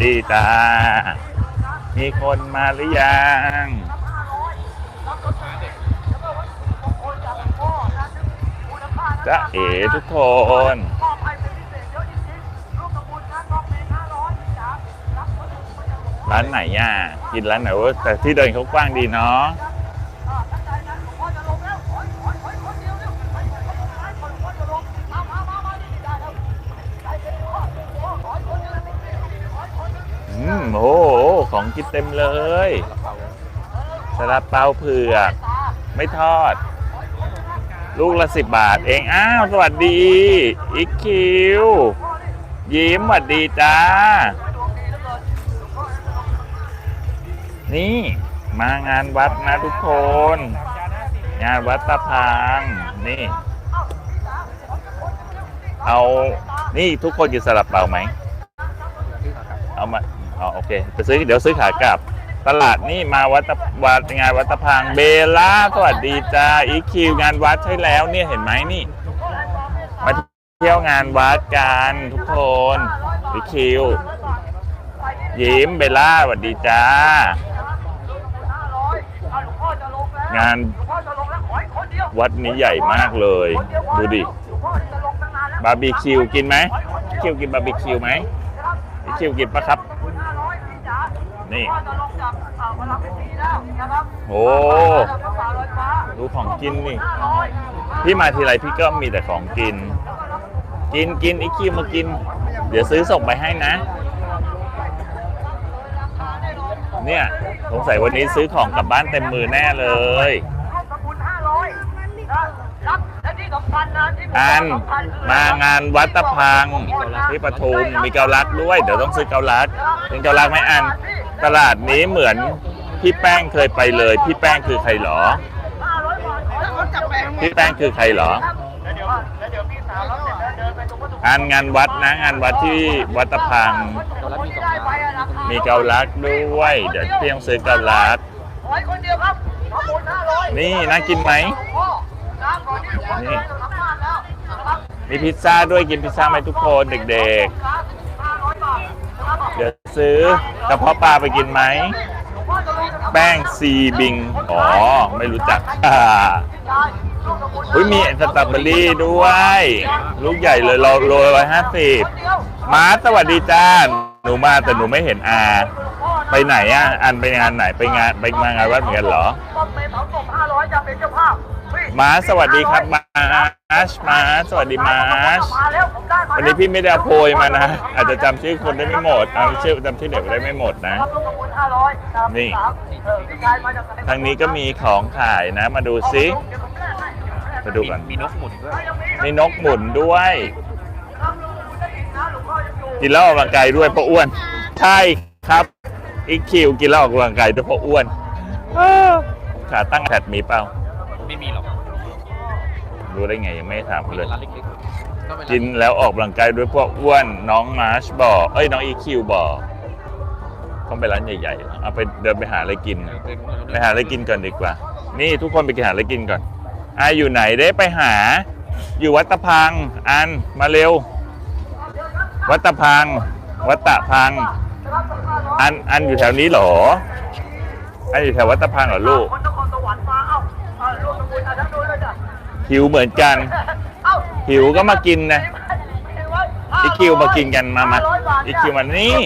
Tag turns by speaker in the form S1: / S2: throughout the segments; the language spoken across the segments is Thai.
S1: ดีจ้ามีคนมาหรือยังจะเอ๋ทุกคนร้านไหนอะกินร้านไหนวะแต่ที่เดินเขากว้างดีเนาะ กินเต็มเลยสลัดเปาเผือก ไม่ทอด ลูกละสิบบาทเอง อ้าว สวัสดี อีกคิว ยิ้มสวัสดีจ้า นี่ มางานวัดนะทุกคน งานวัดตะพังนี่ เอา นี่ทุกคนกินสลับเปล่าไหม เอามา เอโอเคไปซื้อเดี๋ยวซื้อขากลับ ตลาดนี่มาวัดตะวัดงานวัดตะพังเบล่าสวัสดีจ้าอีคิวงานวัดใช่แล้วเนี่ยเห็นไหมนี่มาเที่ยวงานวัดกันทุกคนอีคิวยิ้มเบล่าสวัสดีจ้างานวัดนี้ใหญ่มากเลย ดูดิบาร์บีคิวกินไหมคิวกินบาร์บีคิวไหมคิวกินปะครับ นี่โอ้ดูของกินนี่พี่มาทีไรพี่ก็มีแต่ของกิน กินกินไอ้คิวมากิน เดี๋ยวซื้อส่งไปให้นะ เนี่ยสงสัยวันนี้ซื้อของกลับบ้านเต็มมือแน่เลย อันมางานวัดตะพังที่ปทุมมีเกาลัดด้วย เดี๋ยวต้องซื้อเกาลัดเป็นเกาลัดไหมอัน ตลาดนี้เหมือนพี่แป้งเคยไปเลย พี่แป้งคือใครหรอ พี่แป้งคือใครหรออันงานวัดนะงานวัดที่วัดตะพัง มีเกาลัดด้วย เดี๋ยวพี่ต้องซื้อเกาลัดนี่น่ากินไหม นี่มีพิซซ่าด้วยกินพิซซ่าไหมทุกคนเด็กๆ เดี๋ยวซื้อกระเพาะปลาไปกินไหม แป้งซีบิง อ๋อ ไม่รู้จักอ่าอุ้ยมีสตรอเบอรี่ด้วย ลูกใหญ่เลยโลโลร้อยห้าสิบมาสวัสดีจ้า หนูมาแต่หนูไม่เห็นอา ไปไหนอะ อันไปงานไหนไปงานไปมางานวัดเหมือนกันเหรอมาภาพ สวัสดีครับมาร์ชมาร์ชสวัสดีมาร์ชวันนี้พี่ไม่ได้เอาโพยมานะ อาจจะจำชื่อคนได้ไม่หมดเอาชื่อจำชื่อเด็กได้ไม่หมดนะ นี่ทางนี้ก็มีของขายนะ มาดูซิมาดูกัน
S2: มีนกหมุนด้วย
S1: มีนกหมุนด้วยกินแล้วออกกำลังกายด้วยเพราะอ้วน ใช่ครับอีกคิวกินแล้วออกกำลังกายด้วยเพราะอ้วนอ้าวขาตั้งแพดมีเปล่า
S2: ไม่มีหรอก
S1: รู้ได้ไงยังไม่ได้ถามเลย
S2: ร้านเล็กๆก็เป็นร้าน
S1: กินแล้วออกกำลังกายด้วยพวกอ้วนน้องมาร์ชบอกเอ้ยน้องอีคิวบอกต้องไปร้านใหญ่ๆเอาไปเดินไปหาอะไรกิน ไปหาอะไรกินก่อนดีกว่า นี่ทุกคนไปกินหาอะไรกินก่อนอะอยู่ไหนได้ไปหา อยู่วัดตะพัง อันมาเร็ว วัดตะพัง วัดตะพัง อันอันอยู่แถวนี้เหรอ อันอยู่แถววัดตะพังเหรอลูก หิวเหมือนกัน หิวก็มากินนะอีคิวมากินกันมามาอีคิวมานี่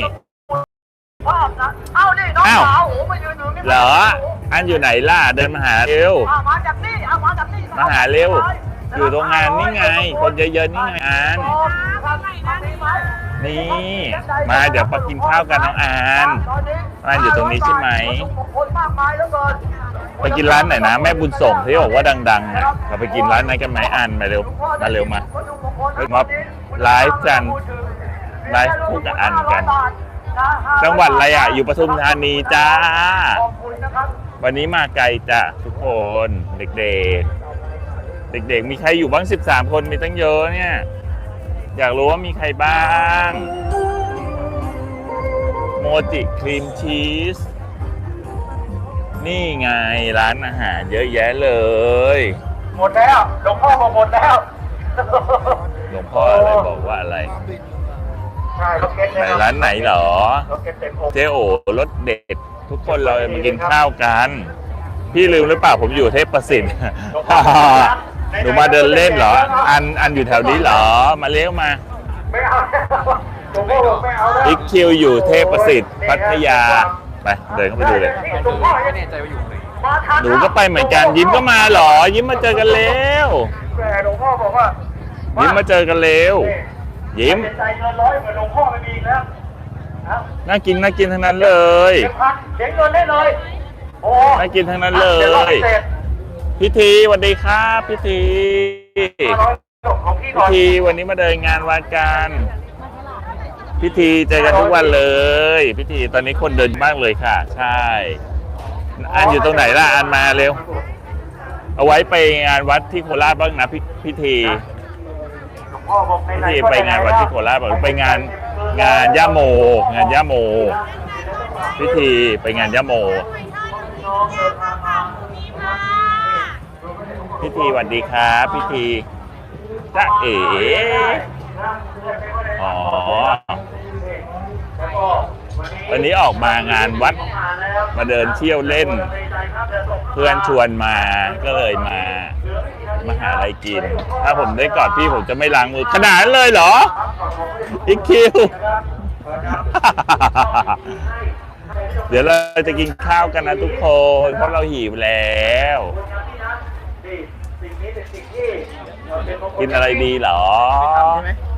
S3: อ้าวนี่น้อง
S1: อ้าว
S3: สาวโอ้มายืนอยู่นี่
S1: เหรออันอยู่ไหนล่ะเดินมาหาเร็ว
S3: อะมาจากนี่เอามาจากนี่
S1: มาหาเร็ว อยู่ตรงงานนี่ไง คนเยอะๆนี่ไงอันนี่มาเดี๋ยวมากินข้าวกันน้องอานอันอยู่ตรงนี้ใช่ไหม ไปกินร้านไหนนะ แม่บุญส่งที่บอกว่าดังๆอะเราไปกินร้านไหนกันไหมอันมาเร็วมาเร็วมามาไลฟ์กันไลฟ์คู่กับอันกัน จังหวัดอะไรอะ อยู่ปทุมธานีจ้า วันนี้มาไกลจ้ะทุกคนเด็กๆ เด็กๆ มีใครอยู่บ้าง 13 คนมีตั้งเยอะเนี่ย อยากรู้ว่ามีใครบ้าง โมจิครีมชีส นี่ไงร้านอาหารเยอะแยะเลย
S3: หมดแล้วหลวงพ่อบอกหมดแล้ว
S1: หลวงพ่ออะไรบอกว่าอะไร
S3: มใช่รถเก็ต
S1: ไหนร้านไหนเหรอ
S3: รถเก็ตเต็มอก
S1: เจ๊โอรสเด็ด ทุกคนเรามากินข้าวกัน พี่ลืมหรือเปล่าผมอยู่เทพประสิทธิ์หนูมาเดินเล่นเหรอ อันอันอยู่แถวนี้เหรอ มาเลี้ยวมา
S3: ไม่เอาหลวงพ่อบอกไม่เอาแล้ว
S1: อีกคิวอยู่เทพประสิทธิ์พัทยา ไปเดินเข้าไปดูเลย
S3: หลวงพ่อ
S2: ไม่แน่ใจว่าอยู่ไหน
S3: มาทัน
S1: หนูก็ไปเหมือนกันยิ้มก็มาเหรอ ยิ้มมาเจอกันเร็ว
S3: แต่หลวงพ่อบอกว่า
S1: ยิ้มมาเจอกันเร็วยิ้ม
S3: ใจเกินร้อยเหมือนหลวงพ่อไม่มีอีกแล้วเอา
S1: น่ากินน่ากินทั้งนั้นเลย
S3: เสียงพันเสียงเงินได้เลยโอ้
S1: น่ากินทั้งนั้นเล
S3: ดี๋วรอยพิเศษ
S1: พิธีสวัสดีครับพิธี
S3: ห้าร้อยของพี่
S1: พิ
S3: ก่อน
S1: ธีวันนี้มาเดินงานวัดกัน พิธีเจอกันทุกวันเลย พิธีตอนนี้คนเดินมากเลยค่ะ ใช่ อันอยู่ตรงไหนล่ะอันมาเร็ว เอาไว้ไปงานวัดที่โคราชบ้างนะพิพิธี
S3: หลวงพ่อบอก
S1: พิ
S3: ไหน
S1: ธี
S3: ๆก็
S1: ไปงานวัดที่โคราชบอกไปงานงานย่าโม งานย่าโม พิธีไปงานย่าโม พิธีสวัสดีครับพิธีจ้าเอ๋อ๋อ วันนี้ออกมางานวัดมาเดินเที่ยวเล่น เพื่อนชวนมาก็เลยมามาหาอะไรกิน ถ้าผมได้กอดพี่ผมจะไม่ล้างมือขนาดเลยเหรออีกคิว เดี๋ยวเราจะกินข้าวกันนะทุกคน เพราะเราหิวแล้วกินอะไรดีเหรอ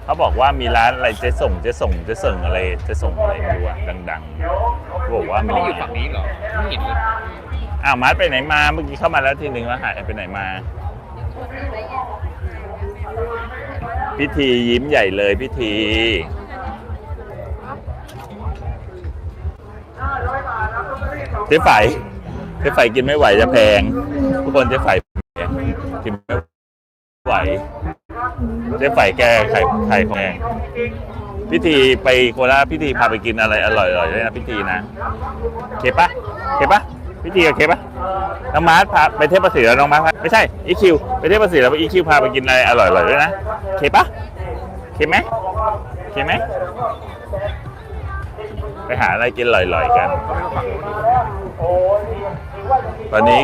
S1: เขาบอกว่ามีร้านอะไรเจะส่งเจะส่งเจะส่งอะไรเจะส่งอะไรไม่รู้อะดังๆบอกว่า
S2: ไม่
S1: มี
S2: ได้อยู่ฝั่งนี้เหรอ ไม่เห็นเลย
S1: อ้าวมาร์ทไปไหนมาเมื่อกี้เข้ามาแล้วทีหนึ่งแล้วหายไปไหนมา พิธียิ้มใหญ่เลยพิธี เจ๊ไฝเจ๊ไฝกินไม่ไหวจะแพง ทุกคนเจ๊ไฝแพงกินไม่ไหว เจ๊ไฝแกไข่ไข่แพงแกพิธีไปโคราชพิธีพาไปกินอะไรอร่อยๆด้วยนะพิธีนะเคปะเคปะพิธีกับเคปะน้องมาร์ทพาไปเทพประสิทธิ์แล้วน้องมาร์ทพาไม่ใช่อีคิวไปเทพประสิทธิ์แล้วอีคิวพาไปกินอะไรอร่อยๆด้วยนะเคปะเคไหมเคไหมไปหาอะไรกินอร่อยๆกัน ตอนนี้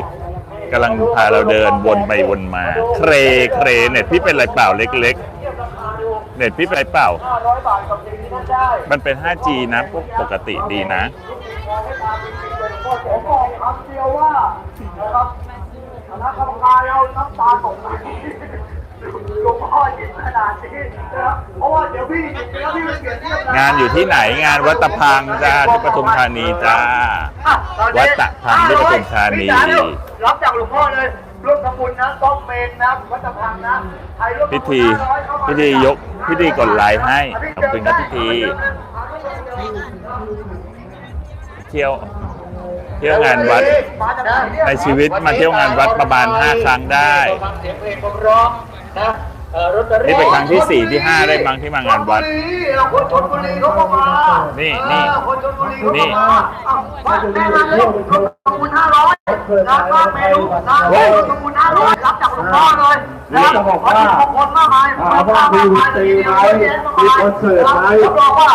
S1: กำลังพาเราเดินวนไปวนมา เครเครเน็ตพี่เป็นไรเปล่าเล็ก ๆ เน็ตพี่เป็นไรเปล่า มันเป็น 5G นะปกติดีนะ
S3: ผมบอกคำเดียวว่านะครับคณะกรรมการเราน้ำตาตกไหล หลวงพ่อหยิบขนาดนี้นะเพราะว่าเดี๋ยวพี่หยิบไปแล้วพี่ไปเปลี่ยนเทียบนะ
S1: งานอยู่ที่ไหนงานวัดตะพังจ้าที่ปทุมธานีจ้า
S3: อะตอนนี้
S1: วัดตะพังที่ปทุมธานี
S3: พี่จ๋เร็วรับจากหลวงพ่อเลยร่วมทำบุญนะต้องเมนนะวัดตะพังนะใครร่วมทำบุญ
S1: พิธี
S3: 500เข้ามา
S1: พิธียกพิธีกดไลน์ให้ขอบคุณครับพิธี เที่ยวเที่ยวงานวัด ในชีวิตมาเที่ยวงานวัดประมาณ 5 ครั้งได้
S3: ฟังเสียงเพลงผมร้องนะเอ่อรถตอรี่
S1: นี่เป็นครั้งที่สี่ที่ห้าได้มั้งที่มางานวัด
S3: ชลบุรีคนชลบุรีเขาก็มา
S1: นี่
S3: นี่
S1: นี่
S3: คนชลบุรีเขา
S1: นี่
S3: ก็มาอ้าววัดแม่มาเลยรถประมูลห้าร้อยนะก็เมนูนะรถประมูลห้าร้อยรับ จากหลวงพ่อเลยนะ
S4: จะบอกว่า
S3: ขอบคุณมากมาย
S4: ถามว่ามีตีไหมมีคอนเสิร์ตไหม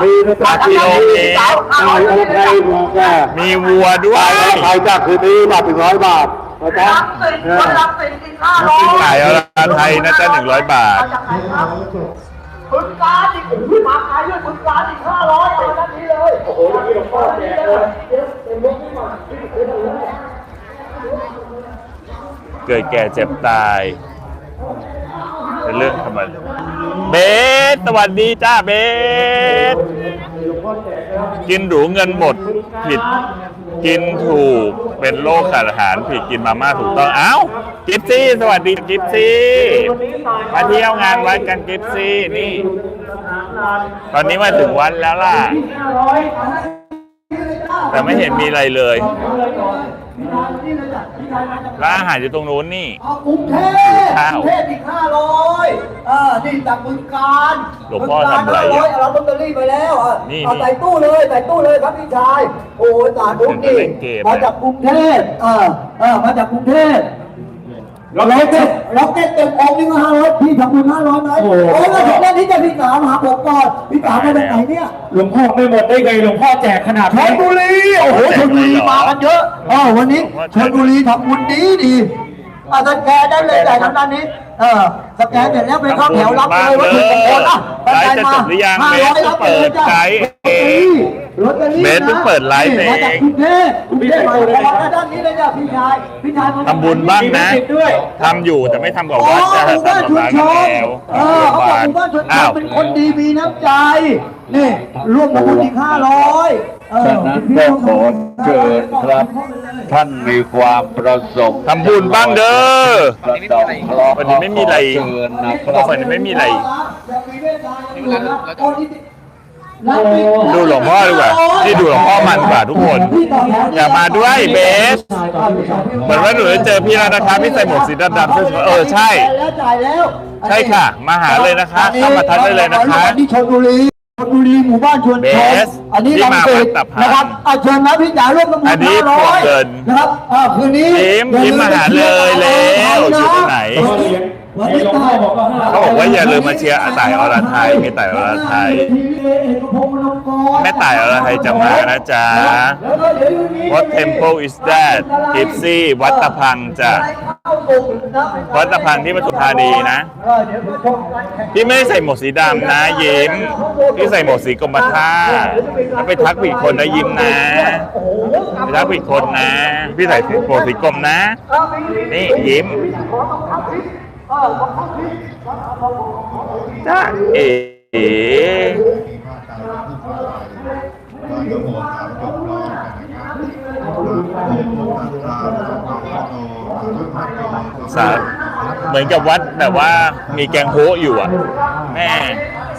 S4: มีในตา
S1: มี
S4: ที่
S1: โอเค
S4: จ่ายโอเคบอกแก
S1: มีวัวด้วย
S4: ใครจากคืนนี้มาถึงร้อยบาทนะจ๊ะ
S3: รับสิบครับสิกินห้าร้อย
S1: ขายเอาราคาไทยนะจ๊ะ100บาท
S3: มาจากไหนครับบึงการอีกโอ้โหมาขายด้วยบึงการอีกห้าร้อยเอาทันทีเลย โอ้โหนี่หลวงพ่อแจกเลย
S1: เกิดแก่เจ็บตาย เป็นเรื่องธรรมดาเบสสวัสดีจ้าเบสกินหรูเงินหมดผิดกินถูกเป็นโรคขาดอาหารผิดกินมาม่าถูกต้องเอ้ากิฟซี่สวัสดีกิฟซี่มาเที่ยวงานวัดกันกิฟซี่นี่ ตอนนี้มาถึงวัดแล้วล่ะ แต่ไม่เห็นมีอะไรเลย ร้านอาหารอยู่ตรงนู้นนี่
S5: เอากรุงเทพ
S1: ข้าว
S5: กรุงเทพอีกห้าร้อยเออนี่จากบึงการ
S1: หลวงพ่อทำอะไร
S5: บึง
S1: อะ
S5: กา500เอาลอตเตอรี่ไปแล้วอะ
S1: นี่
S5: เอา
S1: นี่
S5: ใส่ตู้เลยใส่ตู้เลยครับพี่ชาย โอ้ยสาธุ
S1: ถึงจะ
S5: นี่
S1: เล่นเกม
S5: มาจากกรุงเทพเออเออมาจากกรุงเทพ ล็อกเก็ตล็อกเก็ตเต็มองค์นี่ก็ห้าร้อยพี่ทำบุญห้าร้อยไหมโอ้ยแล้วถึงด้านนี้จะพี่สามหาผมก่อนพี่สามมาจากไหนเนี่ย
S4: หลวงพ่อไม่หมดได้ไงหลวงพ่อแจกขนาด
S5: ช
S4: นี้
S5: ลบุรีโอ้โหชลบุรีมากันเยอะอ๋อวันนี้ชลบุรีทำบุญดีดีอะสแกนได้เลยแต่ทางด้านนี้ เออสแกนเสร็จแล้วไปเข้าแถวรับเลยว่าถูกมงคลอะ
S1: ไลฟ์จะจบหรือยัง
S5: ห้าร้อย
S1: เบส
S5: รับไปเลยจ้ะ
S1: เปิดไลฟ์เอง
S5: ลอตตอรี่
S1: เบสเพิ่งเปิดไลฟ์เอง
S5: มาจากกรุงเทพกรุงเทพมาจากด้านนี้เลยจ้ะพี่ชายพี่ชายมาจาก
S1: ทำบุญบ้างนะ
S4: มีด้วย
S1: ทำอยู่แต่ไม่ทำกับ
S5: อ๋อ
S1: วัดจะ
S5: หมู่
S1: ทำ
S5: บ้าน
S1: กับ
S5: ชุม
S1: ร้าน
S5: ช
S1: แม
S5: น
S1: ว
S5: เออเขาบอกหมู่บ้านชุมช
S1: อ้านว
S5: เป็นคนดีมีน้ำใจ นี่ร่วมทำบุญอีกห้าร้อยเออ
S6: ฉะนั้นก็ขอเชิญครับ ท่านมีความประสงค์
S1: ทำบุญบ้างเด้อ
S6: ประดอกเคราะห์
S1: วันนี้ไม่มีอะไร
S6: ขเชิญนะค
S1: เขาบ
S6: รั
S1: อบกวันนี้ไม่มีอะไร
S5: โอ้
S1: ดูหลวงพ่อดีกว่านี่ดูหลวงพ่อมันกว่าทุกคน อย่ามาด้วยเบส เหมือนว่าหนูจะเจอพี่แล้วนะคะพี่ใส่หมวกสีดำๆซึ่งเออใช่
S5: แล้วจ่ายแล้ว
S1: ใช่ค่ะ มาหาเลยนะคะเข้ามาทักได้เลยนะคะ
S5: อันนี้ชลบุรีชลบุรีหมู่บ้านชวนช
S1: เบ
S5: ม
S1: ส
S5: อันนี้
S1: ที่มา
S5: ลำเส
S1: วั
S5: ด
S1: ดตะพาน
S5: นะครับอะเชิญนะพี่จ๋าร่วมทำบุญ
S1: อันนี้
S5: ห้าร้อย
S1: พวกเงิน
S5: นะครับอ่าคืนนี้
S1: ยิ้มยิ้มมาหาเลยแล้วอยู่ตรงไหน
S5: วันนี้ตาย
S1: เขาบอกว่าอย่าลืมมาเชียร์อาต่ายอรไทยมีต่ายอรไทยแม่ต่ายอรไทยจะมานะจ๊ะ What temple is that กิฟซี่วัดตะพังจ้ะวัดตะพังที่ปทุมธานีนะพี่ไม่ได้ใส่หมวกสีดำนะยิ้มพี่ใส่หมวกสีกรมท่าแล้วไปทักผิดคนนะยิ้มนะไปทักผิดคนนะ พี่ใส่หมวกสีกรมนะ นี่ยิ้ม จ้าเอ๋สาเหมือนกับวัดแบบว่ามีแกงโฮะอยู่อะ แม่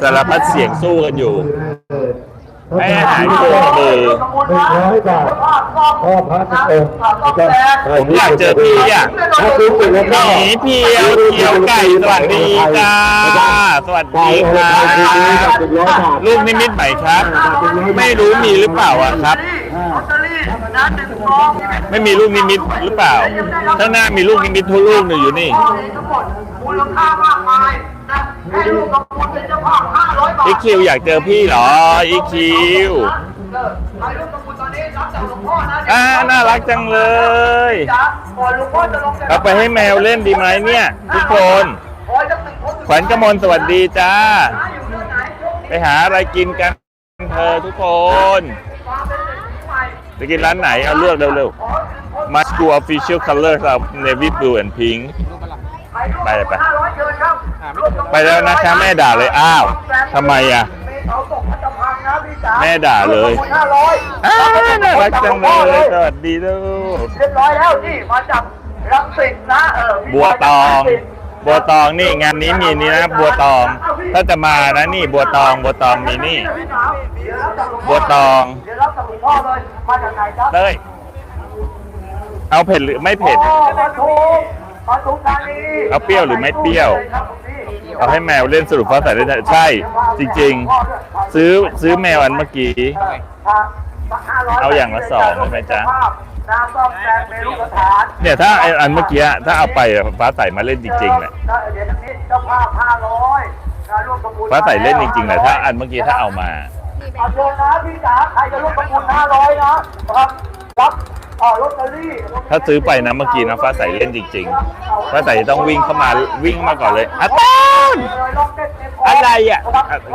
S1: สารพัดเสียงสู้กันอยู่ แม่หายโกงมือ
S4: ร้อยบาทพ่อพระทุกองค์
S1: ผมอยากเจอพี่อะ
S4: ถ้าซื้อเป็นแล้ว
S1: ห
S4: ก็
S1: มีเพียวเพียวไก่สวัสดีจ้าสวัสดีครับลูกนิมิตใหม่ครับ ไม่รู้มีหรือเปล่าอะครับไม่มีลูกนิมิตหรือเปล่าข้างหน้ามีลูกนิมิตทุกลูกหนึ่งอยู่นี่
S3: ทั้งหมดมูลค่ามากมาย
S1: อีคิวอยากเจอพี่เหรออีคิว
S3: ลูกบอลตอนนี้รับจากลุงพ่อนะ
S1: อ่าน่ารักจังเลยเอาไปให้แมวเล่นดีไหมเนี่ย ทุกคน
S3: ข
S1: วัญกมลสวัสดีจ้า
S3: ไป
S1: หาอะไรกินกันเธอทุกคน
S3: ความเป็นเด็กผู้ใหม่
S1: ไปกินร้านไหนเอาเลือกเร็วๆ Must go official colors of navy blue and pink ไปเลยไป
S3: 500เชิญครับร่วมกับ
S1: ไปแล้วนะคะแม่ด่าเลยอ้าวทำไมอะ
S3: เมเสาตกพัตพังนะพี่จ๋า
S1: แม่ด่าเลย
S3: 500
S1: อ้าวน่ารักจังเลยสวัสดีลูก
S3: เรียบร้อยแล้วนี่มาจากรังสิตนะเออ
S1: บัวตอง บัวตองนี่งานนี้มีนี่นะบัวตอง ถ้าจะมานะนี่บัวตองบัวตองมีนี่ บัวตอง
S3: เดี๋ยวรับจากหลวงพ่อเลยมาจากไหนครับ
S1: เต้ยเอาเผ็ดหรือไม่เผ็ด
S3: อ๋อมาถูก มาถูกทางนี้
S1: เอาเปรี้ยวหรือไม่เปรี้ยว เอาให้แมวเล่นสรุปฟ้าใสได้ใช่ จริงๆ ซื้อซื้อแมวอันเมื่อกี้ เอาอย่างละสองได้ไหมจ๊ะ
S3: น้ำต้มแกงเมนูกระถาน
S1: เนี่ยถ้าไอ้อันเมื่อกี้ถ้าเอาไปอะฟ้าใสมาเล่นจริงๆแหละ
S3: เดี๋ยวนี้เจ้าภาพห้าร้อยนะร่วมประมูล
S1: ฟ้าใสเล่นจริงๆแหละถ้าอันเมื่อกี้ถ้าเอามา
S3: เอาเชิญนะพี่จ๋าใครจะร่วมประมูลห้าร้อยนะครับรับ เอ่อลอตเตอรี่
S1: ถ้าซื้อไปนะเมื่อกี้นะฟ้าใสเล่นจริงๆฟ้าใสต้องวิ่งเข้ามาวิ่งมาก่อนเลยอะต้นอะไรอะ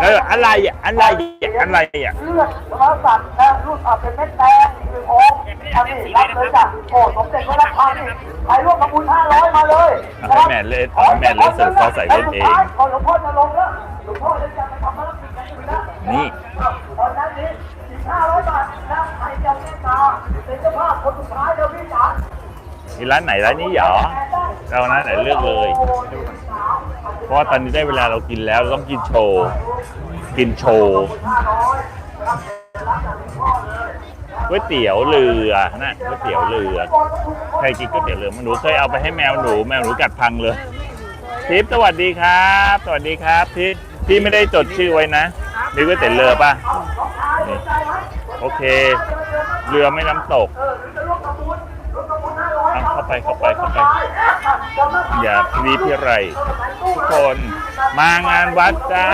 S1: เอออะไรอะอะไรอะอะไรอะ
S3: เลือดพระสัตว์นะรูปอะเป็นเม็ดแดงอีกหนึ่งองค์อันนี้รับเลยจ้ะโอ้สมเด็จพระราชทานนี่ใครร่วมประมูลห้าร้อยมาเลย
S1: เอาให้แม่เล่นเอาให้แม่เล่นสรุปฟ้าใสเล่นเอง
S3: พอหลวงพ่อจะลงแล้วหลวงพ่อจะไปทำภารกิจกันอยู่นะ
S1: นี่
S3: ตอนนั้นนี้อีกห้าร้อยบาท นี่ร้าน
S1: ไหนร้านนี้เหรอเราร้านไหนเลือกเลย เพราะว่าตอนนี้ได้เวลาเรากินแล้วต้องกินโชว์ กินโชว์ก๋วยเตี๋ยวเรือนะก๋วยเตี๋ยวเรือใครกินก๋วยเตี๋ยวเรือมันหนูเคยเอาไปให้แมวหนูแมวหนูกัดพังเลยทิพย์สวัสดีครับ สวัสดีครับทิพย์พี่ไม่ได้จดชื่อไว้นะมีก๋วยเตี๋ยวเรือป่ะ โอเค เรือไม่น้ำตกเอาเข้าไปไปเข้าไปเข้าไป อย่ารีพี่ไรทุกคนมางานวัดจ้า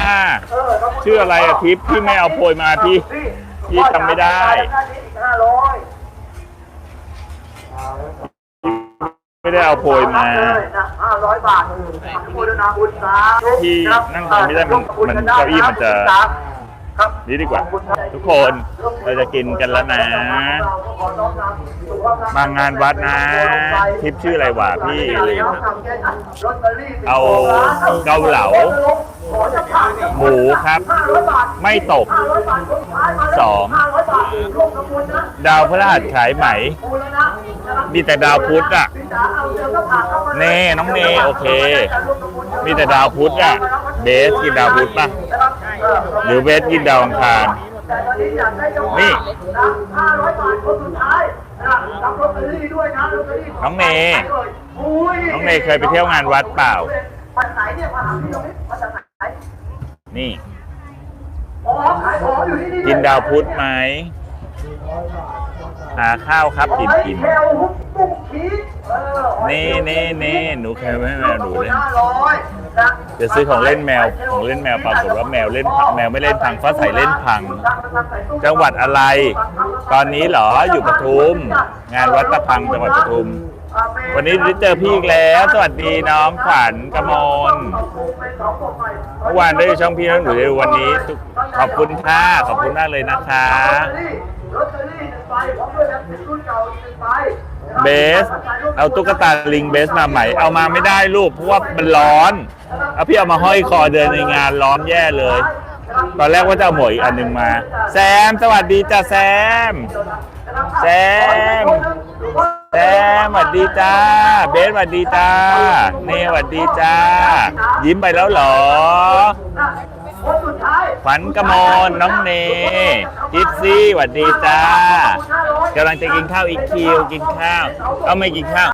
S1: ชื่ออะไรอะทิพย์พี่ไม่เอาโพยมาพี่พี่จำไม่ได้
S3: ห้าร้อย
S1: ไม่ได้เอาโพยมา
S3: ห้าร้อยบาทโมทนาบุญสาธุ
S1: ที่นั่งตรงนี้ได้มันมันเก้าอี้มันจะ
S3: ครับ
S1: นี่ดีกว่า ทุกคนเราจะกินกันแล้วนะ มางานวัดนะทิปชื่ออะไรวะพี่ เอาเกาเหลา หมูครับ ไม่ตกสองดาวพระหัสขายไหมมีแต่ดาวพุธอะ เน่น้องเนโอเค มีแต่ดาวพุธอะ เบสกินดาวพุธป่ะ หรือเบสกินดาวอังคาร นี่
S3: ห้าร้อยบาทคนสุดท้ายนะรับลอตเตอรี่ด้วยนะลอตเตอรี่
S1: น้องเนน้องเนเคยไปเที่ยวงานวัดเปล่า
S3: มาจากไหนเนี่ยมาหาพี่ตรงนี้มาจากไหน
S1: นี่
S3: อ๋อขายของอยู่ที่นี่
S1: กินดาวพุธไหมหาข้าวครับกินกิน
S3: แถวฮุกมุกขีเนี่
S1: นี่นี่หนูเคยไม่แมวหนูเล่น
S3: ห้าร้อยนะ
S1: จะซื้อของเล่นแมวของเล่นแมวปรากฏว่าแมวเล่นพังแมวไม่เล่นพังฟ้าใสเล่นพัง จังหวัดอะไร ตอนนี้เหรออยู่ปทุม งานวัดตะพังจังหวัดปทุม วันนี้ได้เจอพี่อีกแล้ว สวัสดีน้องขวัญกมลเมื่อวานได้ดูช่องพี่น้องหนูได้ดูวันนี้ ขอบคุณค่ะขอบคุณมากเลยนะคะ
S3: ลอต เบพร้อมด้วยแบงค์รุ่นเก่าอีกหนึ่งใบ
S1: เบส เอาตุ๊กตาลิงเบสมาใหม่ เอามาไม่ได้ลูกเพราะว่ามันร้อนเอาพี่เอามาห้อยคอเดินในงานร้อนแย่เลย ตอนแรกว่าจะเอาหมวกอีกอันหนึ่งมา แซมสวัสดีจ้าแซม แซม แซมสวัสดีจ้า เบสสวัสดีจ้า เนสวัสดีจ้า ยิ้มไปแล้วเหรอ
S3: คนสุดท้าย
S1: ขวัญกมลน้องเนจิปซี่สวัสดีจ้ากำลังจะกินข้าวอีกคิวกินข้าว ก็ไม่กินข้าว